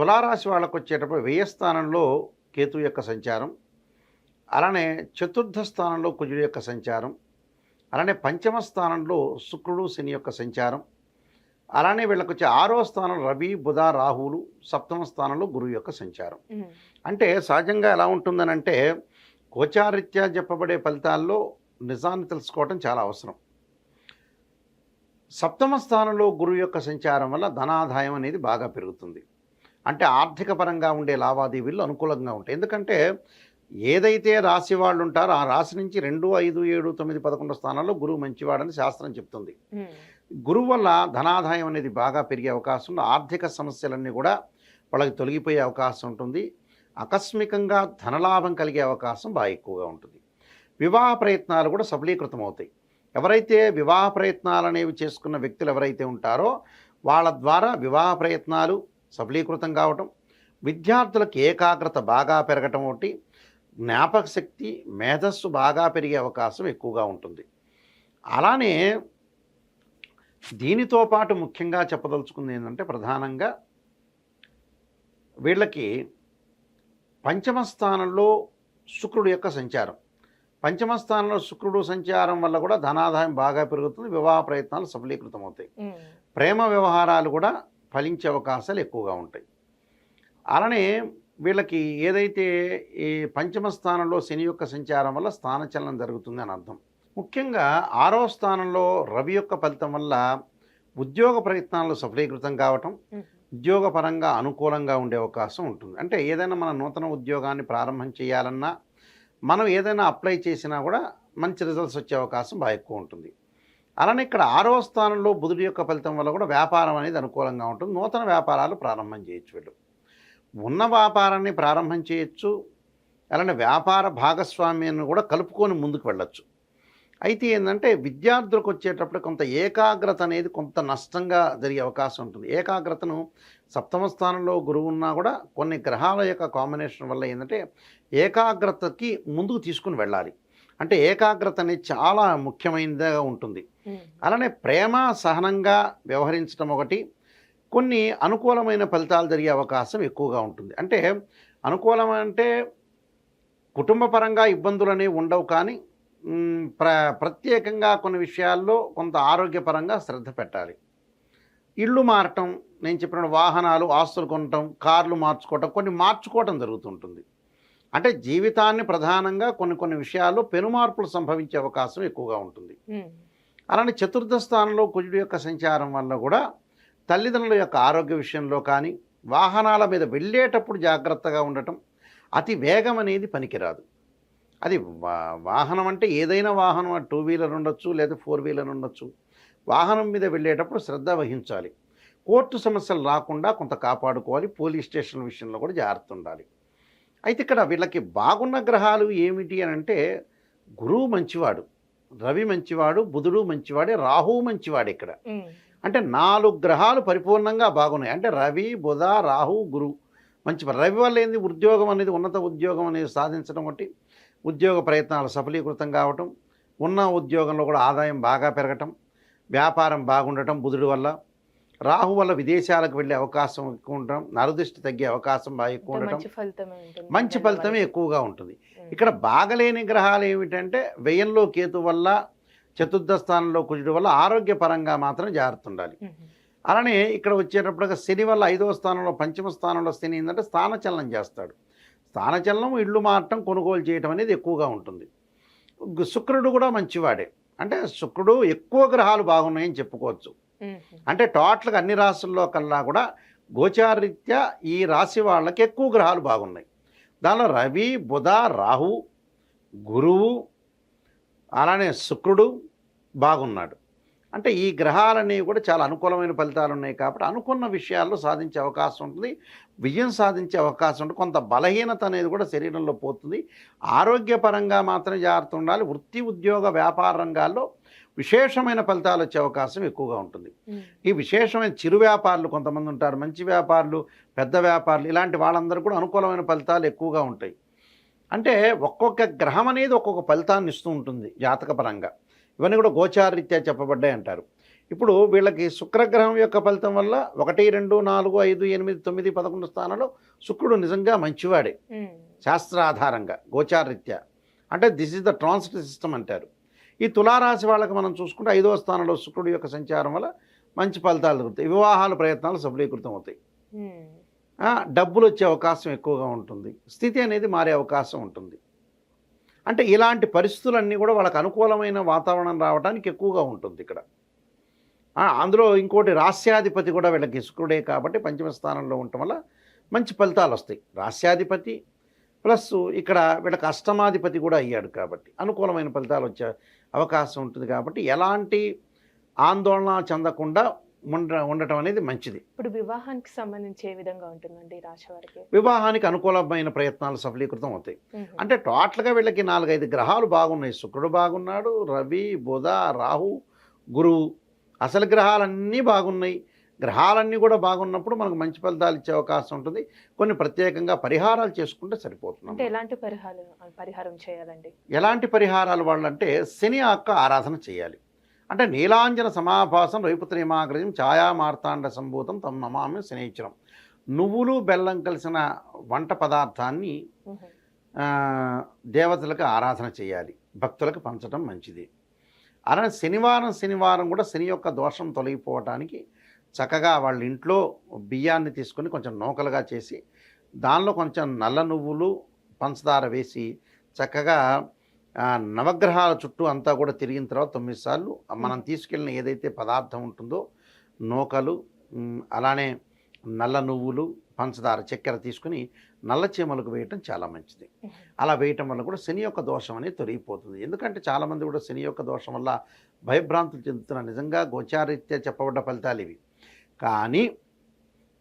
తులారాశి వాళ్ళకు వచ్చేటప్పుడు వ్యయ స్థానంలో కేతు యొక్క సంచారం అలానే చతుర్థ స్థానంలో కుజుడు యొక్క సంచారం అలానే పంచమ స్థానంలో శుక్రుడు శని యొక్క సంచారం అలానే వీళ్ళకి వచ్చే ఆరో స్థానం రవి బుధ రాహువులు సప్తమ స్థానంలో గురువు యొక్క సంచారం. అంటే సహజంగా ఎలా ఉంటుందనంటే గోచారీత్యా చెప్పబడే ఫలితాల్లో నిజాన్ని తెలుసుకోవటం చాలా అవసరం. సప్తమ స్థానంలో గురువు యొక్క సంచారం వల్ల ధనాదాయం అనేది బాగా పెరుగుతుంది. అంటే ఆర్థిక పరంగా ఉండే లావాదేవీలు అనుకూలంగా ఉంటాయి. ఎందుకంటే ఏదైతే రాశి వాళ్ళు ఉంటారో ఆ రాశి నుంచి రెండు ఐదు ఏడు తొమ్మిది పదకొండు స్థానాల్లో గురువు మంచివాడని శాస్త్రం చెప్తుంది. గురువు వల్ల ధనాదాయం అనేది బాగా పెరిగే అవకాశం ఆర్థిక సమస్యలన్నీ కూడా వాళ్ళకి తొలగిపోయే అవకాశం ఉంటుంది. ఆకస్మికంగా ధనలాభం కలిగే అవకాశం బాగా ఎక్కువగా ఉంటుంది. వివాహ ప్రయత్నాలు కూడా సఫలీకృతం అవుతాయి. ఎవరైతే వివాహ ప్రయత్నాలు అనేవి చేసుకున్న వ్యక్తులు ఎవరైతే ఉంటారో వాళ్ళ ద్వారా వివాహ ప్రయత్నాలు సఫలీకృతం కావటం విద్యార్థులకు ఏకాగ్రత బాగా పెరగటం ఒకటి జ్ఞాపక శక్తి మేధస్సు బాగా పెరిగే అవకాశం ఎక్కువగా ఉంటుంది. అలానే దీనితో పాటు ముఖ్యంగా చెప్పదలుచుకుంది ఏంటంటే ప్రధానంగా వీళ్ళకి పంచమ స్థానంలో శుక్రుడు యొక్క సంచారం. పంచమ స్థానంలో శుక్రుడు సంచారం వల్ల కూడా ధనాదాయం బాగా పెరుగుతుంది వివాహ ప్రయత్నాలు సఫలీకృతం అవుతాయి ప్రేమ వ్యవహారాలు కూడా ఫలించే అవకాశాలు ఎక్కువగా ఉంటాయి. అలానే వీళ్ళకి ఏదైతే ఈ పంచమ స్థానంలో శని యొక్క సంచారం వల్ల స్థానచలనం జరుగుతుంది అని అర్థం. ముఖ్యంగా ఆరో స్థానంలో రవి యొక్క ఫలితం వల్ల ఉద్యోగ ప్రయత్నాలు సఫలీకృతం కావటం ఉద్యోగపరంగా అనుకూలంగా ఉండే అవకాశం ఉంటుంది. అంటే ఏదైనా మన నూతన ఉద్యోగాన్ని ప్రారంభం చేయాలన్నా మనం ఏదైనా అప్లై చేసినా కూడా మంచి రిజల్ట్స్ వచ్చే అవకాశం బాగా ఎక్కువ ఉంటుంది. అలానే ఇక్కడ ఆరో స్థానంలో బుధుడి యొక్క ఫలితం వల్ల కూడా వ్యాపారం అనేది అనుకూలంగా ఉంటుంది. నూతన వ్యాపారాలు ప్రారంభం చేయొచ్చు వీళ్ళు. ఉన్న వ్యాపారాన్ని ప్రారంభం చేయొచ్చు. అలానే వ్యాపార భాగస్వామ్యాన్ని కూడా కలుపుకొని ముందుకు వెళ్ళచ్చు. అయితే ఏంటంటే విద్యార్థులకు వచ్చేటప్పుడు కొంత ఏకాగ్రత అనేది కొంత నష్టంగా జరిగే అవకాశం ఉంటుంది. ఏకాగ్రతను సప్తమ స్థానంలో గురువు ఉన్నా కూడా కొన్ని గ్రహాల యొక్క కాంబినేషన్ వల్ల ఏంటంటే ఏకాగ్రతకి ముందుకు తీసుకుని వెళ్ళాలి. అంటే ఏకాగ్రత అనేది చాలా ముఖ్యమైనదిగా ఉంటుంది. అలానే ప్రేమ సహనంగా వ్యవహరించడం ఒకటి కొన్ని అనుకూలమైన ఫలితాలు జరిగే అవకాశం ఎక్కువగా ఉంటుంది. అంటే అనుకూలం అంటే కుటుంబ పరంగా ఇబ్బందులు అనేవి ఉండవు కానీ ప్ర ప్రత్యేకంగా కొన్ని విషయాల్లో కొంత ఆరోగ్యపరంగా శ్రద్ధ పెట్టాలి. ఇళ్ళు మారటం నేను చెప్పిన వాహనాలు ఆస్తులు కొనటం కార్లు మార్చుకోవటం కొన్ని మార్చుకోవటం జరుగుతుంటుంది. అంటే జీవితాన్ని ప్రధానంగా కొన్ని కొన్ని విషయాల్లో పెనుమార్పులు సంభవించే అవకాశం ఎక్కువగా ఉంటుంది. అలానే చతుర్థ స్థానంలో కుజుడు యొక్క సంచారం వల్ల కూడా తల్లిదండ్రుల యొక్క ఆరోగ్య విషయంలో కానీ వాహనాల మీద వెళ్ళేటప్పుడు జాగ్రత్తగా ఉండటం అతి వేగం అనేది పనికిరాదు. అది వా- వాహనం అంటే ఏదైనా వాహనం టూ వీలర్ ఉండొచ్చు లేదా ఫోర్ వీలర్ ఉండొచ్చు. వాహనం మీద వెళ్ళేటప్పుడు శ్రద్ధ వహించాలి. కోర్టు సమస్యలు రాకుండా కొంత కాపాడుకోవాలి. పోలీస్ స్టేషన్ విషయంలో కూడా జాగ్రత్త ఉండాలి. అయితే ఇక్కడ వీళ్ళకి బాగున్న గ్రహాలు ఏమిటి అని అంటే గురువు మంచివాడు రవి మంచివాడు బుధుడు మంచివాడే రాహువు మంచివాడు ఇక్కడ. అంటే నాలుగు గ్రహాలు పరిపూర్ణంగా బాగున్నాయి. అంటే రవి బుధ రాహు గురు మంచి రవి వల్ల ఏంది? ఉద్యోగం అనేది ఉన్నత ఉద్యోగం అనేది సాధించడం ఒకటి. ఉద్యోగ ప్రయత్నాలు సఫలీకృతం కావటం ఉన్న ఉద్యోగంలో కూడా ఆదాయం బాగా పెరగటం వ్యాపారం బాగుండటం బుధుడి వల్ల. రాహు వల్ల విదేశాలకు వెళ్ళే అవకాశం ఎక్కువ ఉండటం నరదృష్టి తగ్గే అవకాశం బాగా ఎక్కువ ఉండటం మంచి ఫలితమే. ఎక్కువగా ఉంటుంది. ఇక్కడ బాగలేని గ్రహాలు ఏమిటంటే వ్యయంలో కేతు వల్ల చతుర్థ స్థానంలో కుజుడు వల్ల ఆరోగ్యపరంగా మాత్రం జాగ్రత్త ఉండాలి. అలానే ఇక్కడ వచ్చేటప్పటికి శని వల్ల ఐదవ స్థానంలో పంచమ స్థానంలో శని ఏంటంటే స్థానచలనం చేస్తాడు. స్థానచలనం ఇళ్ళు మారటం కొనుగోలు చేయటం అనేది ఎక్కువగా ఉంటుంది. శుక్రుడు కూడా మంచివాడే. అంటే శుక్రుడు ఎక్కువ గ్రహాలు బాగున్నాయని చెప్పుకోవచ్చు. అంటే టోటల్గా అన్ని రాశుల్లో కల్లా కూడా గోచారరీత్యా ఈ రాశి వాళ్ళకి ఎక్కువ గ్రహాలు బాగున్నాయి. దానిలో రవి బుధ రాహు గురువు అలానే శుక్రుడు బాగున్నాడు. అంటే ఈ గ్రహాలనేవి కూడా చాలా అనుకూలమైన ఫలితాలు ఉన్నాయి కాబట్టి అనుకున్న విషయాల్లో సాధించే అవకాశం ఉంటుంది. విజయం సాధించే అవకాశం ఉంటుంది. కొంత బలహీనత అనేది కూడా శరీరంలో పోతుంది. ఆరోగ్యపరంగా మాత్రమే జాగ్రత్త ఉండాలి. వృత్తి ఉద్యోగ వ్యాపార రంగాల్లో విశేషమైన ఫలితాలు వచ్చే అవకాశం ఎక్కువగా ఉంటుంది. ఈ విశేషమైన చిరు వ్యాపారులు కొంతమంది ఉంటారు మంచి వ్యాపారులు పెద్ద వ్యాపారులు ఇలాంటి వాళ్ళందరూ కూడా అనుకూలమైన ఫలితాలు ఎక్కువగా ఉంటాయి. అంటే ఒక్కొక్క గ్రహం అనేది ఒక్కొక్క ఫలితాన్ని ఇస్తూ ఉంటుంది జాతకపరంగా. ఇవన్నీ కూడా గోచారరీత్యా చెప్పబడ్డాయి అంటారు. ఇప్పుడు వీళ్ళకి శుక్రగ్రహం యొక్క ఫలితం వల్ల ఒకటి రెండు నాలుగు ఐదు ఎనిమిది తొమ్మిది పదకొండు స్థానాల్లో శుక్రుడు నిజంగా మంచివాడే. శాస్త్రాధారంగా గోచారరీత్యా. అంటే this is the transit system అంటారు. ఈ తులారాశి వాళ్ళకి మనం చూసుకుంటే ఐదవ స్థానంలో శుక్రుడు యొక్క సంచారం వల్ల మంచి ఫలితాలు దొరుకుతాయి. వివాహాల ప్రయత్నాలు సఫలీకృతం అవుతాయి. డబ్బులు వచ్చే అవకాశం ఎక్కువగా ఉంటుంది. స్థితి అనేది మారే అవకాశం ఉంటుంది. అంటే ఇలాంటి పరిస్థితులన్నీ కూడా వాళ్ళకి అనుకూలమైన వాతావరణం రావడానికి ఎక్కువగా ఉంటుంది ఇక్కడ. అందులో ఇంకోటి రాస్యాధిపతి కూడా వీళ్ళకి శుక్రుడే కాబట్టి పంచమ స్థానంలో ఉండటం వల్ల మంచి ఫలితాలు వస్తాయి. రాస్యాధిపతి ప్లస్ ఇక్కడ వీళ్ళకి అష్టమాధిపతి కూడా అయ్యాడు కాబట్టి అనుకూలమైన ఫలితాలు వచ్చే అవకాశం ఉంటుంది కాబట్టి ఎలాంటి ఆందోళన చెందకుండా ఉండ ఉండటం అనేది మంచిది. ఇప్పుడు వివాహానికి సంబంధించి ఏ విధంగా ఉంటుందండి ఈ రాశి వారికి? వివాహానికి అనుకూలమైన ప్రయత్నాలు సఫలీకృతం అవుతాయి. అంటే టోటల్గా వీళ్ళకి నాలుగైదు గ్రహాలు బాగున్నాయి. శుక్రుడు బాగున్నాడు రవి బుధ రాహు గురువు. అసలు గ్రహాలన్నీ బాగున్నాయి. గ్రహాలన్నీ కూడా బాగున్నప్పుడు మనకు మంచి ఫలితాలు ఇచ్చే అవకాశం ఉంటుంది. కొన్ని ప్రత్యేకంగా పరిహారాలు చేసుకుంటే అంటే సరిపోతుంది ఎలాంటి పరిహారం పరిహారం చేయాలండి? ఎలాంటి పరిహారాలు వాళ్ళంటే శని యొక్క ఆరాధన చేయాలి. అంటే నీలాంజన సమాభాసం రవిపుత్రేమాగ్రజం ఛాయా మార్తాండ సంభూతం తమ నమామి శనిచరం నువ్వులు బెల్లం కలిసిన వంట పదార్థాన్ని దేవతలకు ఆరాధన చేయాలి. భక్తులకు పంచడం మంచిది. అలానే శనివారం శనివారం కూడా శని యొక్క దోషం తొలగిపోవటానికి చక్కగా వాళ్ళ ఇంట్లో బియ్యాన్ని తీసుకొని కొంచెం నూకలుగా చేసి దానిలో కొంచెం నల్ల నువ్వులు పంచదార వేసి చక్కగా నవగ్రహాల చుట్టూ అంతా కూడా తిరిగిన తర్వాత తొమ్మిది సార్లు మనం తీసుకెళ్ళిన ఏదైతే పదార్థం ఉంటుందో నూకలు అలానే నల్ల నువ్వులు పంచదార చక్కెర తీసుకుని నల్ల చీమలకు వేయటం చాలా మంచిది. అలా వేయటం వల్ల కూడా శని యొక్క దోషం అనేది తొలగిపోతుంది. ఎందుకంటే చాలామంది కూడా శని యొక్క దోషం వల్ల భయభ్రాంతులు చెందుతున్న నిజంగా గోచారీత్యా చెప్పబడ్డ ఫలితాలు ఇవి. కానీ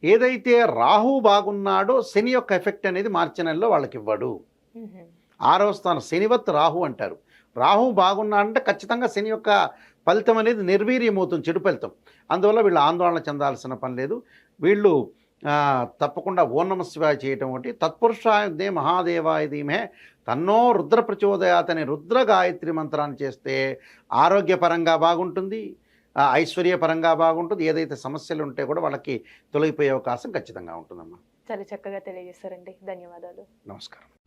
ఏదైతే రాహు బాగున్నాడో శని యొక్క ఎఫెక్ట్ అనేది మార్చి నెలలో వాళ్ళకి ఇవ్వడు ఉహు, ఆరో స్థానం శనివత్ రాహు అంటారు. రాహు బాగున్నాడంటే ఖచ్చితంగా శని యొక్క ఫలితం అనేది నిర్వీర్యమవుతుంది చెడు ఫలితం. అందువల్ల వీళ్ళు ఆందోళన చెందాల్సిన పని లేదు. వీళ్ళు తప్పకుండా ఓం నమ శివాయ చేయటం ఒకటి. తత్పురుషాయుధే మహాదేవాయ ధీమే తన్నో రుద్ర ప్రచోదయాత్ అనే రుద్ర గాయత్రి మంత్రాన్ని చేస్తే ఆరోగ్యపరంగా బాగుంటుంది. ఐశ్వర్యపరంగా బాగుంటుంది. ఏదైతే సమస్యలు ఉంటే కూడా వాళ్ళకి తొలగిపోయే అవకాశం ఖచ్చితంగా ఉంటుందమ్మా. చాలా చక్కగా తెలియజేస్తారండి ధన్యవాదాలు. నమస్కారం.